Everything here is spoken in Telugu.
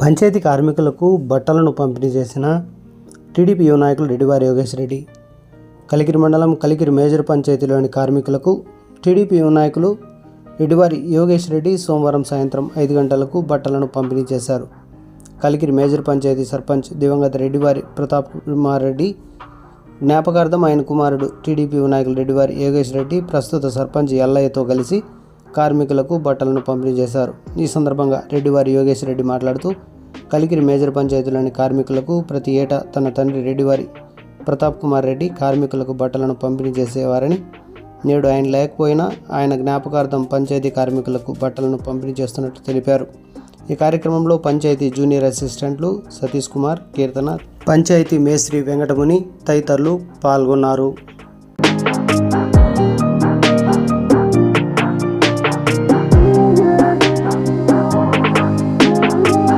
పంచాయతీ కార్మికులకు బట్టలను పంపిణీ చేసిన టీడీపీ యువ నాయకులు రెడ్డివారి యోగేష్ రెడ్డి. కలికిరి మండలం కలికిరి మేజర్ పంచాయతీలోని కార్మికులకు టీడీపీ యువ నాయకులు రెడ్డివారి యోగేష్ రెడ్డి సోమవారం సాయంత్రం ఐదు గంటలకు బట్టలను పంపిణీ చేశారు. కలికిరి మేజర్ పంచాయతీ సర్పంచ్ దివంగత రెడ్డివారి ప్రతాప్ కుమార్ రెడ్డి జ్ఞాపకార్థం ఆయన కుమారుడు టీడీపీ నాయకులు రెడ్డివారి యోగేష్ రెడ్డి ప్రస్తుత సర్పంచ్ ఎల్లయ్యతో కలిసి కార్మికులకు బట్టలను పంపిణీ చేశారు. ఈ సందర్భంగా రెడ్డివారి యోగేష్ రెడ్డి మాట్లాడుతూ కలికిరి మేజర్ పంచాయతీలోని కార్మికులకు ప్రతి ఏటా తన తండ్రి రెడ్డివారి ప్రతాప్ కుమార్ రెడ్డి కార్మికులకు బట్టలను పంపిణీ చేసేవారని నేడు ఆయన లేకపోయినా ఆయన జ్ఞాపకార్థం పంచాయతీ కార్మికులకు బట్టలను పంపిణీ చేస్తున్నట్టు తెలిపారు. ఈ కార్యక్రమంలో పంచాయతీ జూనియర్ అసిస్టెంట్లు సతీష్ కుమార్ కీర్తన పంచాయతీ మేస్త్రి వెంకటముని తదితరులు పాల్గొన్నారు.